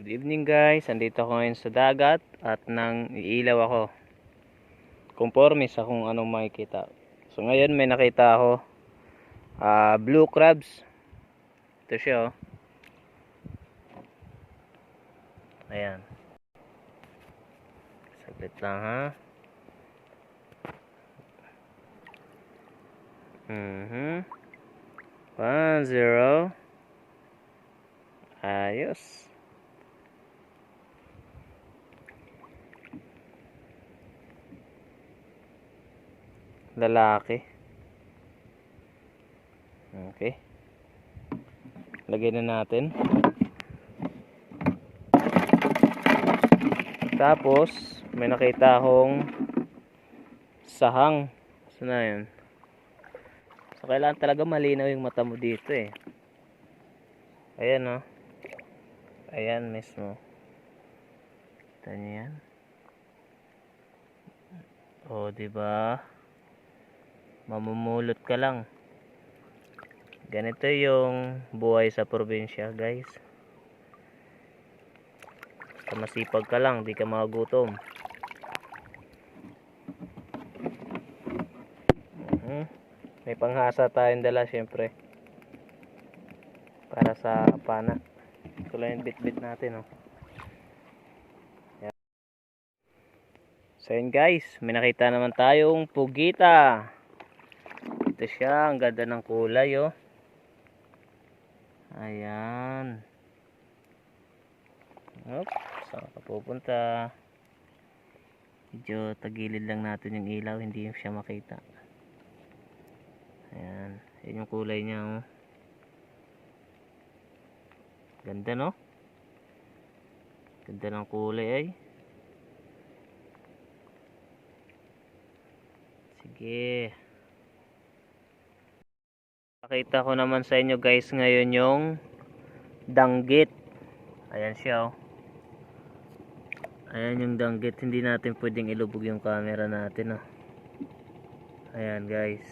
Good evening guys, andito ako ngayon sa dagat at nang iilaw ako. Conforme sa kung anong makikita. So ngayon may nakita ako ah, blue crabs. Ito siya oh. Ayan. Saglit lang ha. Mhm. One zero. Ayos. Lalaki. Okay. Lagay na natin. Tapos may nakita akong sahang. Saan na yun? So kailangan talaga malinaw yung mata mo dito eh. Ayan oh. Ayan mismo. Kita niyo yan. Oh di ba mamumulot ka lang. Ganito yung buhay sa probinsya guys. Basta masipag ka lang di ka magutom. Mhm. may panghasa tayong dala syempre. Para sa pana. Ito lang yung bit-bit natin oh. Yan. so yun guys. May nakita naman tayong pugita ito siya, ang ganda ng kulay oh. Ayan. Op, saan ka pupunta? Medyo tagilid lang natin yung ilaw, hindi siya makita. Ayan, yun yung kulay niya oh. Ganda no? Ganda ng kulay ay. Sige. Pakita ko naman sa inyo guys ngayon yung danggit. Ayan siya oh. Ayan yung danggit. Hindi natin pwedeng ilubog yung camera natin oh. Ayan guys.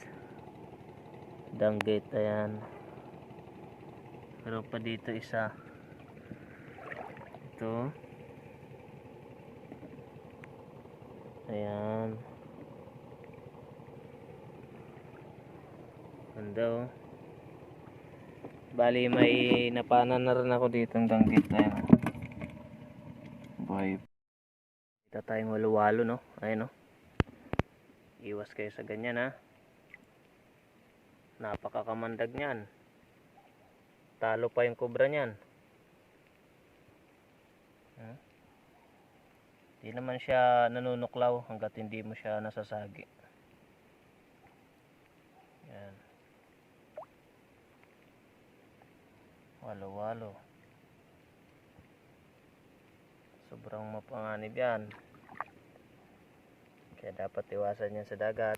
Danggit. Ayan. Meron pa dito isa. Ito. Ayan. Ganda oh. Bali may napanan na rin ako dito ng danggit ayan. Boy. Kita tayong walo-walo no. Ayun no. Iwas kayo sa ganyan ha. Napakakamandag niyan. Talo pa yung kobra niyan. Hmm? Di naman siya nanunuklaw hanggat hindi mo siya nasasagi. Yan. Walo-walo. Sobrang mapanganib yan. Kaya dapat iwasan yan sa dagat.